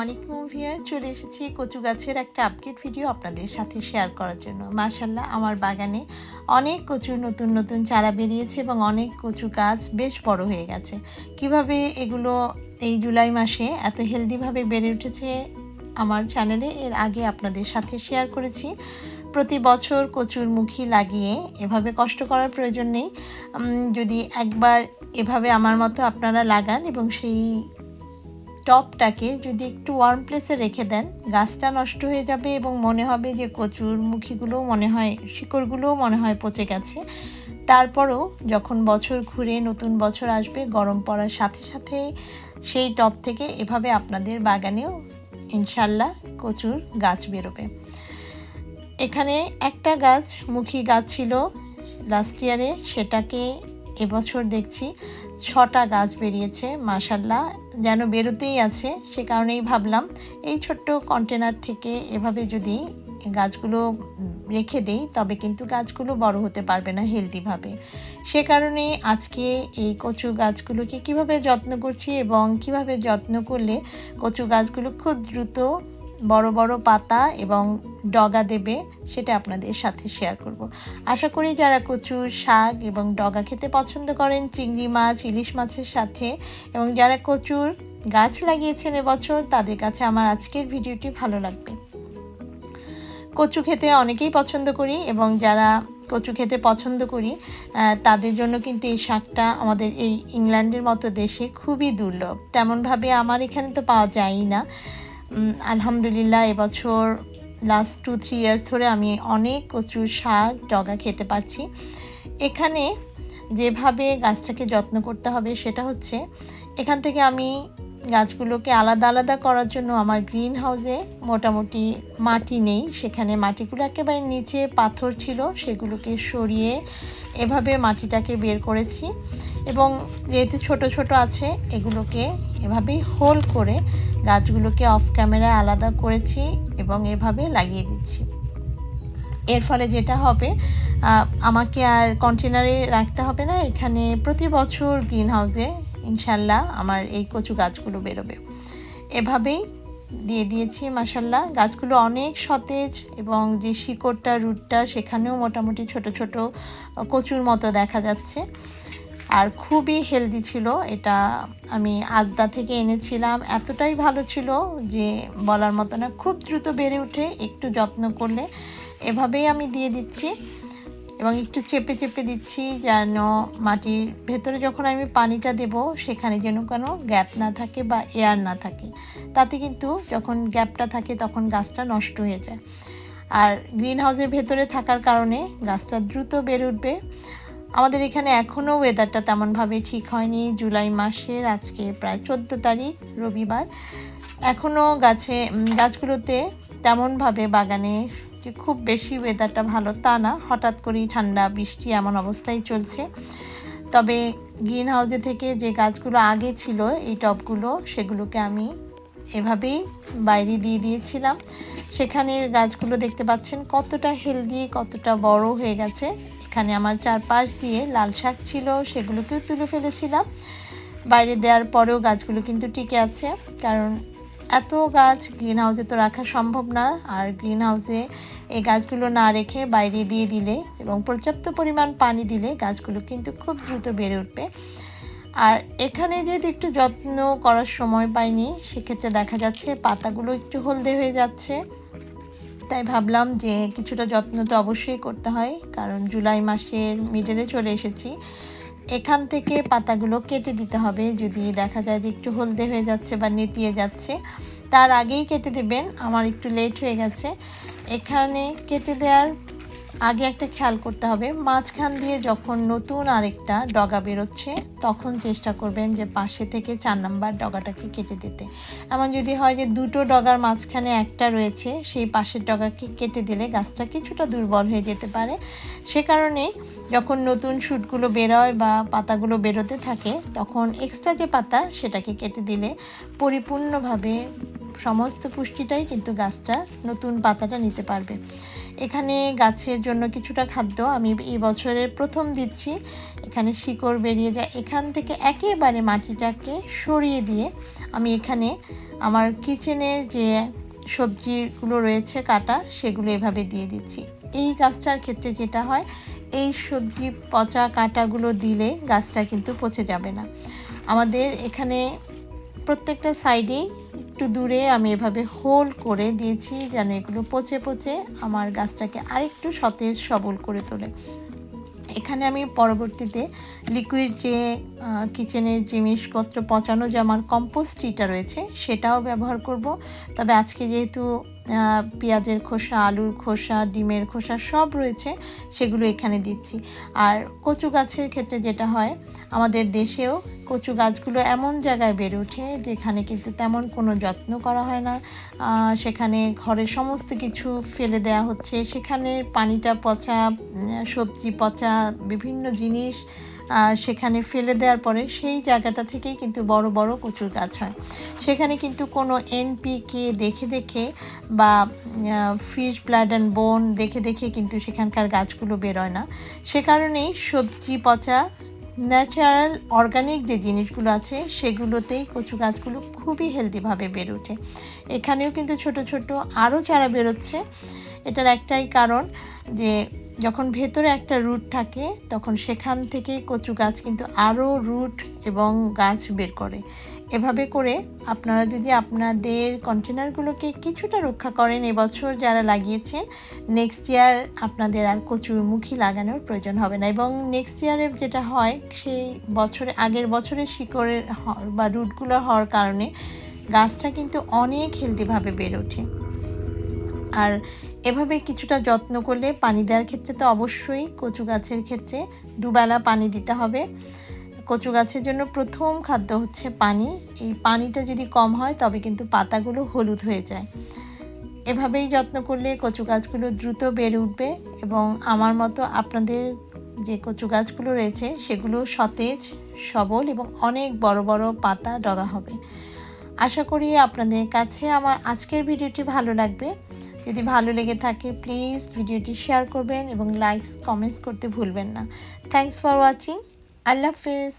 আলাইকুম ভিয়ার চলে এসেছি। কচু গাছের একটা আপডেট ভিডিও আপনাদের সাথে শেয়ার করার জন্য। মাশাল্লাহ আমার বাগানে অনেক কচুর নতুন নতুন চারা বেরিয়েছে এবং অনেক কচু গাছ বেশ বড় হয়ে গেছে। কীভাবে এগুলো এই জুলাই মাসে এত হেলদিভাবে বেড়ে উঠেছে আমার চ্যানেলে এর আগে আপনাদের সাথে শেয়ার করেছি। প্রতি বছর কচুর মুখী লাগিয়ে এভাবে কষ্ট করার প্রয়োজন নেই। যদি একবার এভাবে আমার মতো আপনারা লাগান এবং সেই টপটাকে যদি একটু ওয়ার্ম প্লেসে রেখে দেন, গাছটা নষ্ট হয়ে যাবে এবং মনে হবে যে কচুর মুখীগুলোও মনে হয়, শিকড়গুলোও মনে হয় পচে গেছে। তারপরও যখন বছর ঘুরে নতুন বছর আসবে, গরম পড়ার সাথে সাথে সেই টপ থেকে এভাবে আপনাদের বাগানেও ইনশাল্লাহ কচুর গাছ বেরোবে। এখানে একটা গাছ মুখী গাছ ছিল লাস্ট ইয়ারে সেটাকে এবছর দেখছি। ছটা গাছ বেরিয়েছে, মাশাল্লাহ। যেন বেরোতেই আছে, সে কারণেই ভাবলাম, এই ছোট্ট কন্টেনার থেকে এভাবে যদি গাছগুলো রেখে দেই, তবে কিন্তু গাছগুলো বড় হতে পারবে না হেলদিভাবে সে কারণে আজকে এই কচু গাছগুলোকে কীভাবে যত্ন করছি এবং কীভাবে যত্ন করলে কচু গাছগুলো খুব দ্রুত বড় বড় পাতা এবং ডগা দেবে, সেটা আপনাদের সাথে শেয়ার করব। আশা করি যারা কচুর শাক এবং ডগা খেতে পছন্দ করেন, চিংড়ি মাছ, ইলিশ মাছের সাথে এবং যারা কচুর গাছ লাগিয়েছেন এবছর, তাদের কাছে আমার আজকের ভিডিওটি ভালো লাগবে। কচু খেতে অনেকেই পছন্দ করি এবং যারা কচু খেতে পছন্দ করি তাদের জন্য কিন্তু এই শাকটা আমাদের এই ইংল্যান্ডের মতো দেশে খুবই দুর্লভ। তেমনভাবে আমার এখানে তো পাওয়া যায়ই না। আলহামদুলিল্লাহ, এবছর লাস্ট টু থ্রি ইয়ার্স ধরে আমি অনেক কচুর শাক, ডগা খেতে পারছি। এখানে যেভাবে গাছটাকে যত্ন করতে হবে সেটা হচ্ছে, এখান থেকে আমি গাছগুলোকে আলাদা আলাদা করার জন্য আমার গ্রিন হাউসে মোটামুটি মাটি নেই। সেখানে মাটিগুলো একেবারে নিচে পাথর ছিল, সেগুলোকে সরিয়ে এভাবে মাটিটাকে বের করেছি। এবং যেহেতু ছোট ছোট আছে, এগুলোকে এভাবেই হোল করে গাছগুলোকে অফ ক্যামেরায় আলাদা করেছি এবং এভাবে লাগিয়ে দিচ্ছি। এর ফলে যেটা হবে আমাকে আর কন্টেনারে রাখতে হবে না, এখানে প্রতি বছর গ্রিন হাউসে ইনশাল্লাহ আমার এই কচু গাছগুলো বেরোবে। এভাবেই দিয়ে দিয়েছি মাসাল্লাহ গাছগুলো অনেক সতেজ এবং যে শিকড়টা, রুটটা, সেখানেও মোটামুটি ছোট ছোট কচুর মতো দেখা যাচ্ছে। আর খুবই হেলদি ছিল। এটা আমি আজদা থেকে এনেছিলাম। এতটাই ভালো ছিল যে বলার মতো না, খুব দ্রুত বেড়ে ওঠে, একটু যত্ন করলে। এভাবেই আমি দিয়ে দিচ্ছি এবং একটু চেপে চেপে দিচ্ছি যেন মাটির ভেতরে যখন আমি পানিটা দেব, সেখানে যেন কোনো গ্যাপ না থাকে বা এয়ার না থাকে। তাতে কিন্তু যখন গ্যাপটা থাকে, তখন গাছটা নষ্ট হয়ে যায়। আর গ্রিন হাউসের ভেতরে থাকার কারণে গাছটা দ্রুত বেড়ে উঠবে। আমাদের এখানে এখনও ওয়েদারটা তেমনভাবে ঠিক হয়নি। জুলাই মাসের আজকে প্রায় চোদ্দ তারিখ, রবিবার। এখনও গাছে গাছগুলোতে তেমনভাবে বাগানে যে খুব বেশি ওয়েদারটা ভালো তা না। হঠাৎ করেই ঠান্ডা, বৃষ্টি এমন অবস্থায় চলছে। তবে গ্রিন হাউসে থেকে যে গাছগুলো আগে ছিল, এই টবগুলো, সেগুলোকে আমি এভাবেই বাইরে দিয়ে দিয়েছিলাম। সেখানের গাছগুলো দেখতে পাচ্ছেন কতটা হেলদি কতটা বড় হয়ে গেছে। এখানে আমার চারপাশ দিয়ে লাল শাক ছিল, সেগুলোকেও তুলে ফেলেছিলাম। বাইরে দেওয়ার পরেও গাছগুলো কিন্তু টিকে আছে, কারণ এত গাছ গ্রিন হাউসে তো রাখা সম্ভব না। আর গ্রিন হাউসে এই গাছগুলো না রেখে বাইরে দিয়ে দিলে এবং পর্যাপ্ত পরিমাণ পানি দিলে গাছগুলো কিন্তু খুব দ্রুত বেড়ে উঠবে। আর এখানে যেহেতু একটু যত্ন করার সময় পাইনি, সেক্ষেত্রে দেখা যাচ্ছে পাতাগুলো একটু হলদে হয়ে যাচ্ছে। তাই ভাবলাম যে কিছুটা যত্ন তো অবশ্যই করতে হয়, কারণ জুলাই মাসের মিডলে চলে এসেছি। এখান থেকে পাতাগুলো কেটে দিতে হবে, যদি দেখা যায় যে একটু হলদে হয়ে যাচ্ছে বা নেতিয়ে যাচ্ছে, তার আগেই কেটে দেবেন। আমার একটু লেট হয়ে গেছে। এখানে কেটে দেওয়ার আগে একটা খেয়াল করতে হবে, মাঝখান দিয়ে যখন নতুন আরেকটা ডগা বেরোচ্ছে, তখন চেষ্টা করবেন যে পাশে থেকে চার নাম্বার ডগাটাকে কেটে দিতে। এমন যদি হয় যে দুটো ডগার মাঝখানে একটা রয়েছে, সেই পাশের ডগাকে কেটে দিলে গাছটা কিছুটা দুর্বল হয়ে যেতে পারে। সে কারণে যখন নতুন শ্যুটগুলো বেরোয় বা পাতাগুলো বেরোতে থাকে, তখন এক্সট্রা যে পাতা সেটাকে কেটে দিলে পরিপূর্ণভাবে সমস্ত পুষ্টিটাই কিন্তু গাছটা নতুন পাতাটা নিতে পারবে। এখানে গাছের জন্য কিছুটা খাদ্য আমি এই বছরের প্রথম দিচ্ছি। এখানে শিকড় বেরিয়ে যায়। এখান থেকে একেবারে মাটিটাকে সরিয়ে দিয়ে আমি এখানে আমার কিচেনের যে সবজিগুলো রয়েছে, কাটা, সেগুলো এভাবে দিয়ে দিচ্ছি। এই গাছটার ক্ষেত্রে যেটা হয়, এই সবজি পচা কাটাগুলো দিলে গাছটা কিন্তু পচে যাবে না। আমাদের এখানে প্রত্যেকটা সাইডেই একটু দূরে আমি এভাবে হোল করে দিয়েছি যেন এগুলো পচে পচে আমার গাছটাকে আরেকটু সতেজ সবল করে তোলে। এখানে আমি পরবর্তীতে লিকুইড যে কিচেনের জিনিসপত্র পচানো যে আমার কম্পোস্ট টিটা রয়েছে সেটাও ব্যবহার করব। তবে আজকে যেহেতু পেঁয়াজের খোসা, আলুর খোসা, ডিমের খোসা সব রয়েছে, সেগুলো এখানে দিচ্ছি। আর কচু গাছের ক্ষেত্রে যেটা হয়, আমাদের দেশেও কচু গাছগুলো এমন জায়গায় বেড়ে ওঠে, যেখানে কিন্তু তেমন কোনো যত্ন করা হয় না। সেখানে ঘরের সমস্ত কিছু ফেলে দেওয়া হচ্ছে। সেখানে পানিটা পচা সবজি পচা, বিভিন্ন জিনিস সেখানে ফেলে দেওয়ার পরে সেই জায়গাটা থেকেই কিন্তু বড় বড় কচুর গাছ হয়। সেখানে কিন্তু কোনো এনপিকে দেখে দেখে বা ফিশ ব্লাড অ্যান্ড বোন দেখে দেখে কিন্তু সেখানকার গাছগুলো বেরোয় না। সে কারণেই সবজি পচা ন্যাচারাল অর্গানিক যে জিনিসগুলো আছে, সেগুলোতেই কচু গাছগুলো খুবই হেলদিভাবে বেড়ে ওঠে। এখানেও কিন্তু ছোট ছোট আরও চারা বেরোচ্ছে। এটার একটাই কারণ যে যখন ভেতরে একটা রুট থাকে, তখন সেখান থেকে কচু গাছ কিন্তু আরও রুট এবং গাছ বের করে। এভাবে করে আপনারা যদি আপনাদের কন্টেনারগুলোকে কিছুটা রক্ষা করেন, এবছর যারা লাগিয়েছেন নেক্সট ইয়ার আপনাদের আর কচুরমুখী লাগানোর প্রয়োজন হবে না। এবং নেক্সট ইয়ারে যেটা হয়, সেই বছরে, আগের বছরের শিকড়ের বা রুটগুলো হওয়ার কারণে গাছটা কিন্তু অনেক হেলদিভাবে বেড়ে ওঠে। আর এভাবে কিছুটা যত্ন করলে পানি দেওয়ার ক্ষেত্রে তো অবশ্যই কচু গাছের ক্ষেত্রে দুবেলা পানি দিতে হবে। কচু গাছের জন্য প্রথম খাদ্য হচ্ছে পানি। এই পানিটা যদি কম হয় তবে কিন্তু পাতাগুলো হলুদ হয়ে যায়। এভাবেই যত্ন করলে কচু গাছগুলো দ্রুত বেড়ে উঠবে এবং আমার মতো আপনাদের যে কচু গাছগুলো রয়েছে সেগুলো সতেজ, সবল এবং অনেক বড় বড় পাতা ডগা হবে। আশা করি আপনাদের কাছে আমার আজকের ভিডিওটি ভালো লাগবে। যদি ভালো লেগে থাকে প্লিজ ভিডিওটি শেয়ার করবেন এবং লাইকস কমেন্টস করতে ভুলবেন না। থ্যাংকস ফর ওয়াচিং আল্লাহ হাফেজ।